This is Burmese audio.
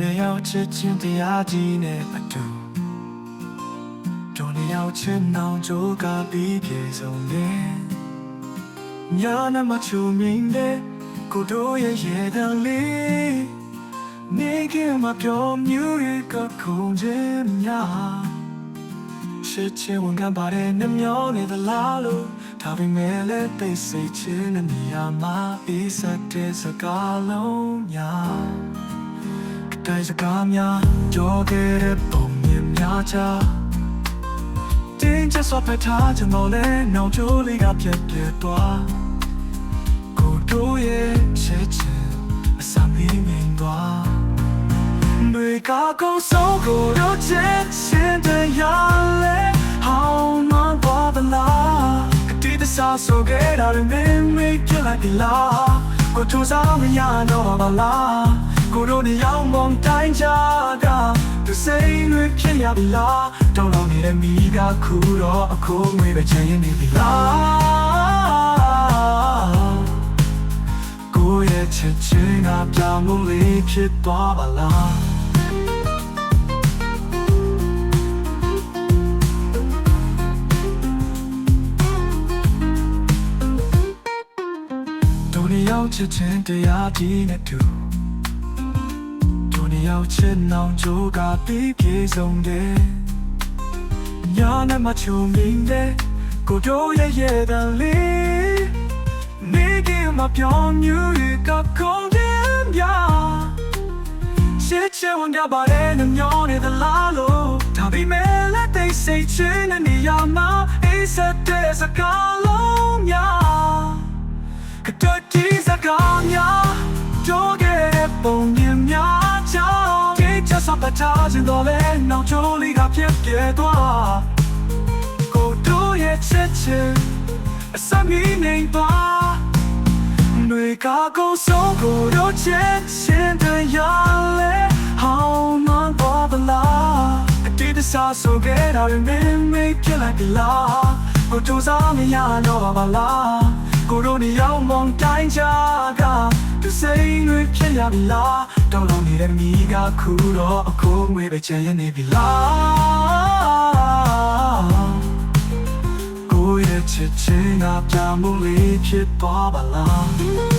နဲ့ရောက်ချစ်ချင်းတရားကြီးနဲ့အတူတို့နဲ့ရောက်ချစ်နောင်ကြိုးကပြီးပြေဆုံးတယ်ညာနာမချူမင်းတဲ့ကိုတို့ရဲ့ရေတံလေးနေကမပြောမြူရကခုံခြင်းများရှစ်ချင်းဝန်ခံပါတယ်နှမျောနေသလားလို့ဒါပေမဲ့လည်းသိစိတ်ချင်းနဲ့နေရာမှာအေးစတဲ့စကားလုံးများ တိုင်းစကားများကြောခဲ့တဲ့ပုံမြင်များချတင်းကျပ်စွာဖက်ထားကျွန်တော်လည်းနောင်ချိုးလေးကပြက်ပြက်သွားကိုတို့ရဲ့ရှေ့ချင်အစမင်းမင်းသွားတွေကကောင်းဆုံးကိုတို့ချစ်ရှင်တရားလဲဟောင်းမပေါ်ဗလာအတိတစားဆိုခဲ့တာတွေမင်းမေးပြလိုက်ပြီလားကိုထူစားမရတော့ပါလား ကိုတို့နေရောက်မုံတိုင်းကြတာသူစိတ်တွေဖြစ်ရပြီလားတောင်းလောင်နေတဲ့မိကခုတော့အခိုးငွေပဲချင်ရင်နေပြီလားကိုရဲ့ချစ်ချင်းကပြောင်းလို့လေးဖြစ်သွားပါလားတို့နေရောက်ချစ်ချင်းတရားကြီးနဲ့တူတို့နေ ရောက်ချစ်နောင်ကြိုးကပြီးပြေဆုံးတယ်ညာနဲ့မချုံမင်းတဲ့ကိုတို့ရဲ့ရဲ့တန်လေးနေကမပြောင်းမြူရကခုံးတယ်များရှစ်ချဝန်ကပါတဲ့နှမျောနေသလားလို့ဒါပေမဲ့လက်သိစိတ်ချင်းနဲ့နေရာမှာအေးစတဲ့စကားလုံးများကတော်တီစကားများကြောခဲ့တဲ့ပုံ ထားခြင်းတော့လဲနောက်ချိုးလေးကပြည့်ပြည့်သွားကိုတို့ရဲ့ချစ်ချင်အစမီနေပါတွေကကိုဆုံးကိုတို့ချစ်ရှင်တရားလဲဟောင်းမပေါ်ဗလားအတိတစားဆိုခဲ့တာတွေမင်းမေးပြလိုက်ပြီလားကိုတို့စားမရတော့ပါလားကိုတို့နေရောက်မုံတိုင်းကြကသူစိတ်တွေဖြစ်ရပြီလား တောင်းလောင်နေတဲ့မိကခုတော့အခိုးငွေပဲချင်ရနေပြီလားကိုရဲ့ချစ်ချင်းကပြမှုလေးဖြစ်သွားပါလား